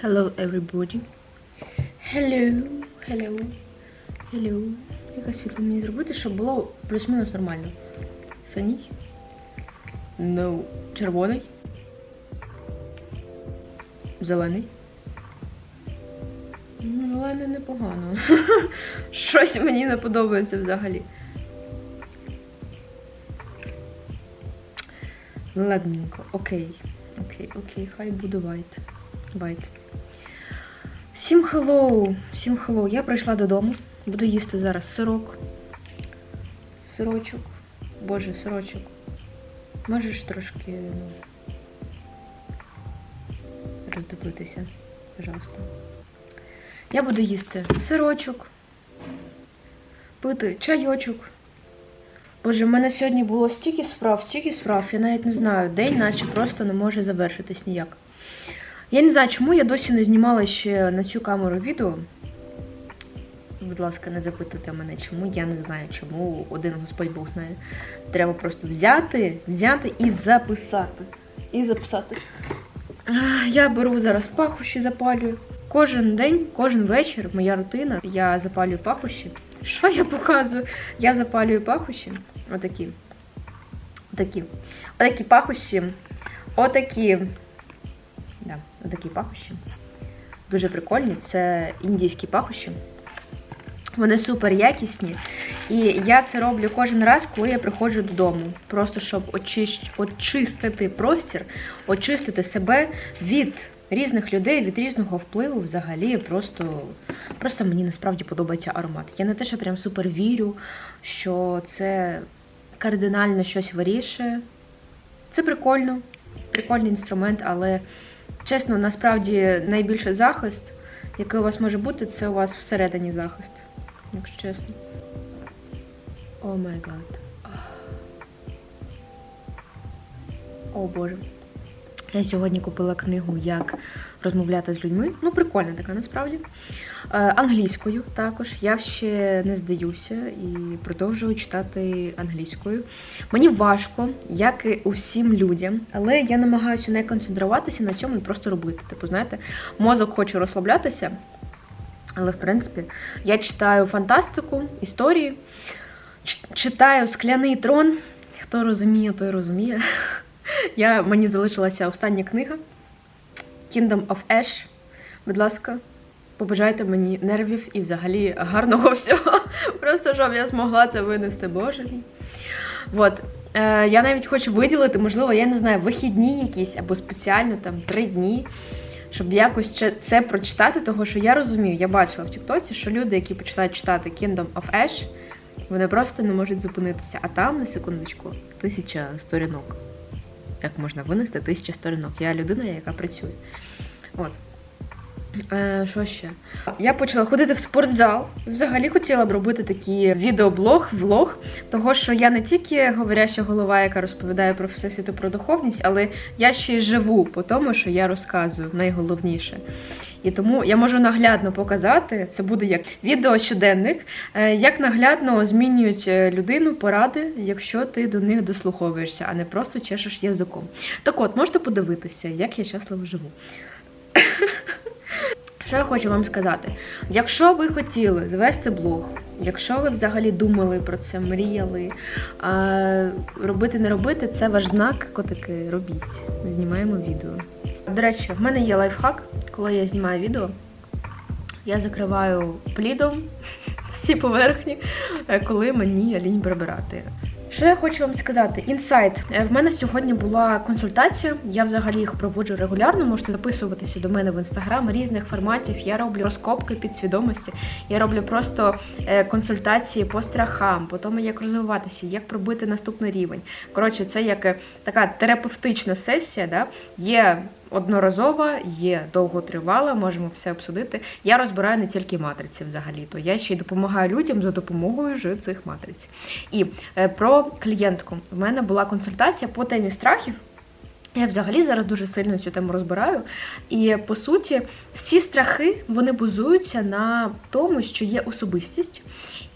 Hello everybody. Hello, hello, hello. Яке світло мені зробити, щоб було плюс-мінус нормально. Синій. No. Червоний. Зелений. Ну, зелений непогано. Щось мені не подобається взагалі. Ладненько, окей. Окей, окей, хай буде white. White. Всім хеллоу! Всім хеллоу. Я прийшла додому. Буду їсти зараз сирок. Сирочок. Боже, сирочок. Можеш трошки ну, роздивитися, пожалуйста. Я буду їсти сирочок, пити чайочок. Боже, в мене сьогодні було стільки справ, стільки справ, я навіть не знаю, день наче просто не може завершитись ніяк. Я не знаю, чому я досі не знімала ще на цю камеру відео. Будь ласка, не запитуйте мене, чому, я не знаю, чому один Господь Бог знає. Треба просто взяти, взяти і записати. І записати. Я беру зараз пахощі, запалюю. Кожен день, кожен вечір, моя рутина, я запалюю пахощі. Що я показую? Я запалюю пахощі. Отакі. Отакі. Отакі пахощі. Отакі. Да, отакі пахощі. Дуже прикольні. Це індійські пахощі. Вони супер якісні. І я це роблю кожен раз, коли я приходжу додому. Просто щоб очищ... очистити простір, очистити себе від різних людей, від різного впливу взагалі. Просто, просто мені насправді подобається аромат. Я не те, що прям супер вірю, що це кардинально щось вирішує. Це прикольно, прикольний інструмент, але чесно, насправді найбільший захист, який у вас може бути, це у вас всередині захист, якщо чесно. О май гад. О Боже. Я сьогодні купила книгу Як розмовляти з людьми. Ну, прикольна така насправді. Е, Англійською також. Я ще не здаюся і продовжую читати англійською. Мені важко, як і усім людям, але я намагаюся не концентруватися на цьому і просто робити. Типу, знаєте, мозок хоче розслаблятися, але в принципі я читаю фантастику, історії, читаю скляний трон. Хто розуміє, той розуміє. Я, мені залишилася остання книга Kingdom of Ash. Будь ласка, побажайте мені нервів і взагалі гарного всього. Просто щоб я змогла це винести, боже мій. От. Е, я навіть хочу виділити, можливо, я не знаю, вихідні якісь або спеціально там три дні, щоб якось це прочитати, того що я розумію, я бачила в Тіктоці, що люди, які починають читати Kingdom of Ash, вони просто не можуть зупинитися. А там, на секундочку, тисяча сторінок. Як можна винести тисячі сторінок? Я людина, яка працює. От. Е, що ще? Я почала ходити в спортзал. Взагалі хотіла б робити такі відеоблог, влог, того що я не тільки говоряща голова, яка розповідає про все світу про духовність, але я ще й живу по тому, що я розказую найголовніше. І тому я можу наглядно показати, це буде як відео-щоденник, е, як наглядно змінюють е, людину поради, якщо ти до них дослуховуєшся, а не просто чешеш язиком. Так от, можете подивитися, як я щасливо живу. Що я хочу вам сказати? Якщо ви хотіли завести блог, якщо ви взагалі думали про це, мріяли, робити не робити, це ваш знак, котики, робіть. Знімаємо відео. До речі, в мене є лайфхак, коли я знімаю відео. Я закриваю плідом всі поверхні, е, коли мені лінь прибирати. Що я хочу вам сказати? Інсайт. Е, В мене сьогодні була консультація. Я взагалі їх проводжу регулярно. Можете записуватися до мене в інстаграм різних форматів. Я роблю розкопки підсвідомості. Я роблю просто е, консультації по страхам, по тому, як розвиватися, як пробити наступний рівень. Коротше, це як така терапевтична сесія. Да? Є одноразова, є довготривала, можемо все обсудити. Я розбираю не тільки матриці взагалі, то я ще й допомагаю людям за допомогою ж цих матриць. І е, про клієнтку. В мене була консультація по темі страхів. Я взагалі зараз дуже сильно цю тему розбираю. І по суті, всі страхи вони базуються на тому, що є особистість,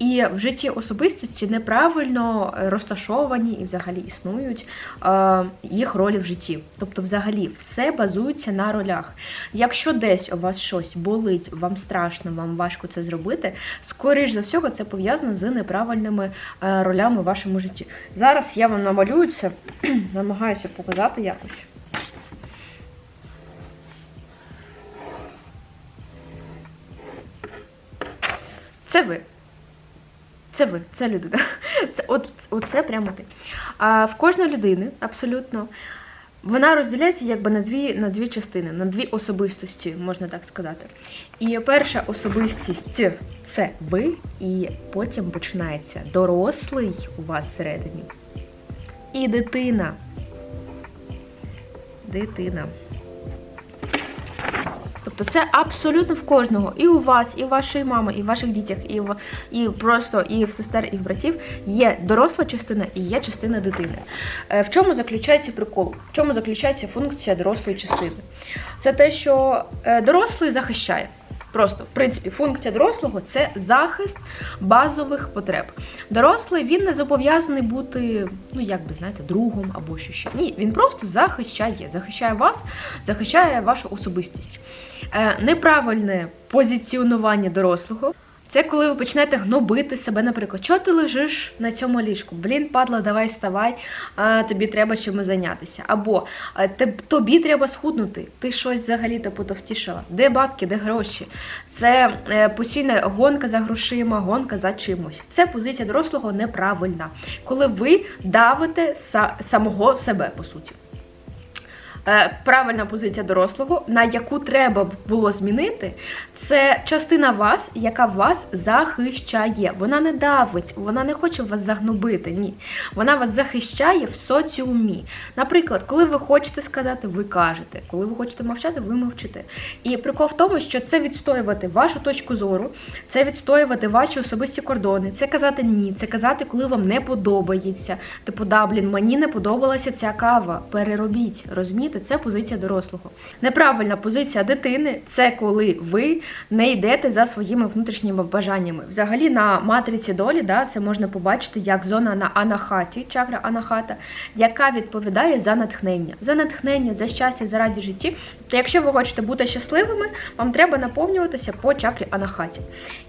І в житті особистості неправильно е, розташовані і взагалі існують е, їх ролі в житті. Тобто, взагалі, все базується на ролях. Якщо десь у вас щось болить, вам страшно, вам важко це зробити, скоріш за всього, це пов'язано з неправильними е, ролями в вашому житті. Зараз я вам намалюю це, намагаюся показати якось. Це ви. Це ви, це людина. Це, от, оце прямо ти. А в кожної людини абсолютно вона розділяється якби на дві, на дві частини, на дві особистості, можна так сказати. І перша особистість це ви, і потім починається дорослий у вас всередині. І дитина. Дитина. Тобто це абсолютно в кожного, і у вас, і у вашої мами, і в ваших дітях, і в і просто і в сестер, і в братів є доросла частина і є частина дитини. Е, В чому заключається прикол? В чому заключається функція дорослої частини? Це те, що е, дорослий захищає. Просто, в принципі, функція дорослого це захист базових потреб. Дорослий він не зобов'язаний бути, ну як би знаєте, другом або що ще. Ні, він просто захищає, захищає вас, захищає вашу особистість. Е, неправильне позиціонування дорослого. Це коли ви почнете гнобити себе, наприклад, чого ти лежиш на цьому ліжку? Блін, падла, давай вставай, тобі треба чимось зайнятися. Або тобі треба схуднути, ти щось взагалі-то потовстішала. Де бабки, де гроші? Це е, постійна гонка за грошима, гонка за чимось. Це позиція дорослого неправильна, коли ви давите самого себе, по суті. Е, правильна позиція дорослого, на яку треба було змінити, це частина вас, яка вас захищає. Вона не давить, вона не хоче вас загнобити. Ні. Вона вас захищає в соціумі. Наприклад, коли ви хочете сказати, ви кажете. Коли ви хочете мовчати, ви мовчите. І прикол в тому, що це відстоювати вашу точку зору, це відстоювати ваші особисті кордони, це казати ні, це казати, коли вам не подобається. Типу, да, блін, мені не подобалася ця кава. Переробіть. Розумієте, це позиція дорослого. Неправильна позиція дитини це коли ви не йдете за своїми внутрішніми бажаннями. Взагалі на матриці долі да, це можна побачити як зона на анахаті, чакра анахата, яка відповідає за натхнення, за натхнення, за щастя, за раді житті. Тобто, якщо ви хочете бути щасливими, вам треба наповнюватися по чакрі анахаті.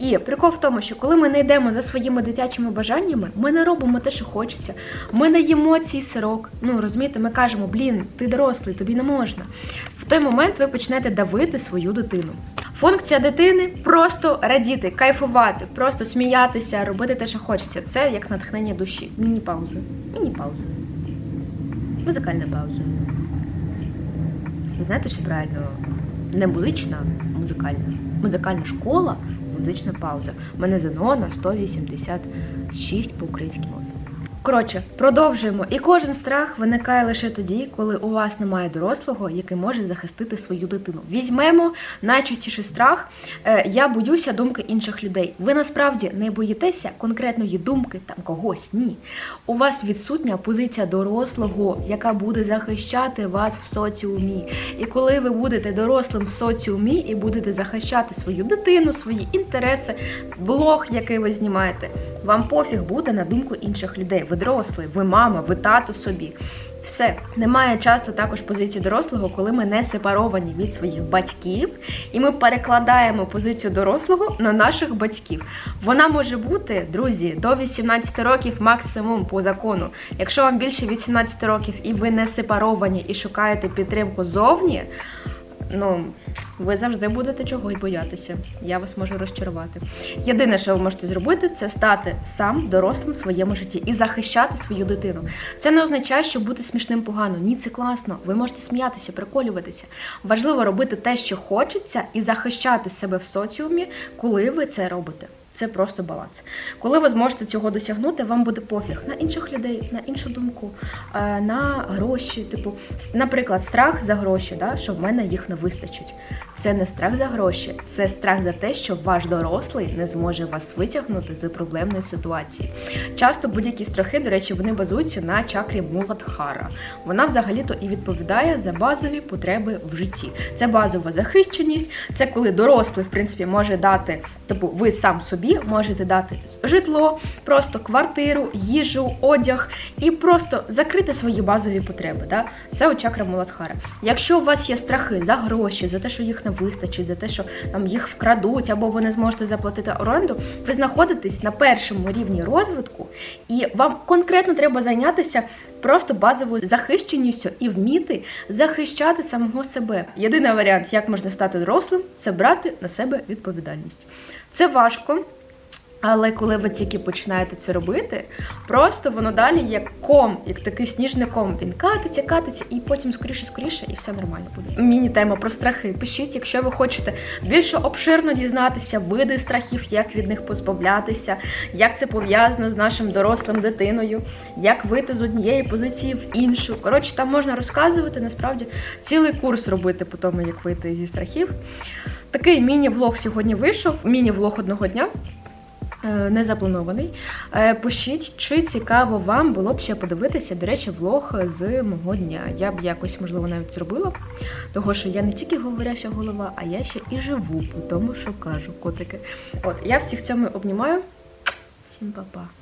І прикол в тому, що коли ми не йдемо за своїми дитячими бажаннями, ми не робимо те, що хочеться. Ми не їмо цей сирок. Ну розумієте, ми кажемо, блін, ти дорослий, тобі не можна. В той момент ви почнете давити свою дитину. Функція дитини просто радіти, кайфувати, просто сміятися, робити те, що хочеться. Це як натхнення душі. Міні-пауза. Міні-пауза. Музикальна пауза. Ви знаєте, що правильно? Не музична, а музикальна. Музикальна школа, музична пауза. У мене ЗНО на 186 по українській мові. Коротше, продовжуємо. І кожен страх виникає лише тоді, коли у вас немає дорослого, який може захистити свою дитину. Візьмемо найчастіший страх. Е, я боюся думки інших людей. Ви насправді не боїтеся конкретної думки там когось. Ні. У вас відсутня позиція дорослого, яка буде захищати вас в соціумі. І коли ви будете дорослим в соціумі і будете захищати свою дитину, свої інтереси, блог, який ви знімаєте, вам пофіг буде на думку інших людей. Ви дорослий, ви мама, ви тато собі. Все немає часто також позиції дорослого, коли ми не сепаровані від своїх батьків, і ми перекладаємо позицію дорослого на наших батьків. Вона може бути, друзі, до 18 років максимум по закону. Якщо вам більше 18 років і ви не сепаровані і шукаєте підтримку зовні, ну ви завжди будете чогось боятися. Я вас можу розчарувати. Єдине, що ви можете зробити, це стати сам дорослим в своєму житті і захищати свою дитину. Це не означає, що бути смішним погано. Ні, це класно. Ви можете сміятися, приколюватися. Важливо робити те, що хочеться, і захищати себе в соціумі, коли ви це робите. Це просто баланс. Коли ви зможете цього досягнути, вам буде пофіг на інших людей, на іншу думку, е, на гроші. Типу, наприклад, страх за гроші, да, що в мене їх не вистачить. Це не страх за гроші, це страх за те, що ваш дорослий не зможе вас витягнути з проблемної ситуації. Часто будь-які страхи, до речі, вони базуються на чакрі Муладхара. Вона взагалі-то і відповідає за базові потреби в житті. Це базова захищеність, це коли дорослий, в принципі, може дати, тобто ви сам собі можете дати житло, просто квартиру, їжу, одяг і просто закрити свої базові потреби. Да? Це от чакра Муладхара. Якщо у вас є страхи за гроші, за те, що їх не вистачить, за те, що там їх вкрадуть, або ви не зможете заплатити оренду, ви знаходитесь на першому рівні розвитку, і вам конкретно треба зайнятися просто базовою захищеністю і вміти захищати самого себе. Єдиний варіант, як можна стати дорослим, це брати на себе відповідальність. Це важко. Але коли ви тільки починаєте це робити, просто воно далі як ком, як такий сніжний ком. Він катиться, катиться, і потім скоріше, скоріше, і все нормально буде. Міні-тема про страхи. Пишіть, якщо ви хочете більше обширно дізнатися, види страхів, як від них позбавлятися, як це пов'язано з нашим дорослим дитиною, як вийти з однієї позиції в іншу. Коротше, там можна розказувати, насправді цілий курс робити по тому, як вийти зі страхів. Такий міні-влог сьогодні вийшов, міні-влог одного дня. Е, Не запланований. Е, Пишіть, чи цікаво вам було б ще подивитися, до речі, влог з мого дня. Я б якось, можливо, навіть зробила, того що я не тільки говоряща голова, а я ще і живу по тому, що кажу, котики. От, я всіх цьому обнімаю. Всім па-па.